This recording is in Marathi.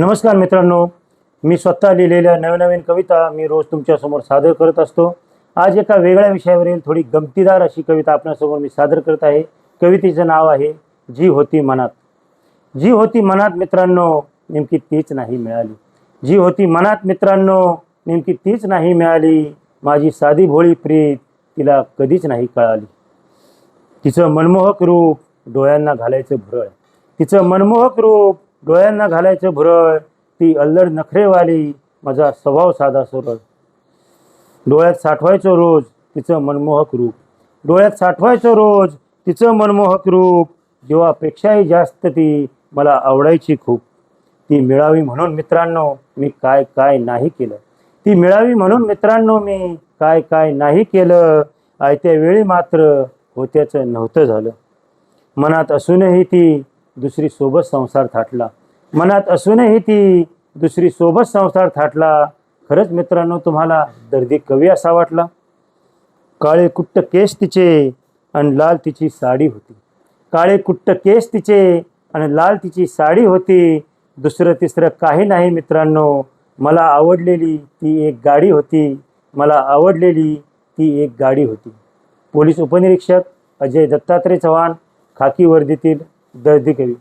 नमस्कार मित्रांनो. मी स्वतः लिहिलेल्या नवनवीन कविता मी रोज तुमच्यासमोर सादर करत असतो. आज एका वेगळ्या विषयावरील थोडी गमतीदार अशी कविता आपल्यासमोर मी सादर करत आहे. कवितेचं नाव आहे जी होती मनात. जी होती मनात मित्रांनो नेमकी तीच नाही मिळाली. जी होती मनात मित्रांनो नेमकी तीच नाही मिळाली. माझी साधी भोळी प्रीत तिला कधीच नाही कळाली. तिचं मनमोहक रूप डोळ्यांना घालायचं भुरळ. तिचं मनमोहक रूप डोळ्यांना घालायचं भुरळ ती अल्लड नखरेवाली माझा स्वभाव साधा सरळ डोळ्यात साठवायचं रोज तिचं मनमोहक रूप. डोळ्यात साठवायचं रोज तिचं मनमोहक रूप. जीवापेक्षाही जास्त ती मला आवडायची खूप. ती मिळावी म्हणून मित्रांनो मी काय काय नाही केलं. ती मिळावी म्हणून मित्रांनो मी काय काय नाही केलं. आयत्या वेळी मात्र होत्याचं नव्हतं झालं. मनात असूनही ती दुसरी सोबत संसार थाटला. मनात असूनही ती दुसरी सोबत संसार थाटला. खरंच मित्रांनो तुम्हाला दर्दी कवी असा वाटला? काळे कुट्ट केस तिचे आणि लाल तिची साडी होती. काळे कुट्ट केस तिचे आणि लाल तिची साडी होती. दुसरं तिसरं काही नाही मित्रांनो. मला आवडलेली ती एक गाडी होती. मला आवडलेली ती एक गाडी होती. पोलीस उपनिरीक्षक अजय दत्तात्रय चव्हाण खाकी वर्दीतील दर्दी कवी.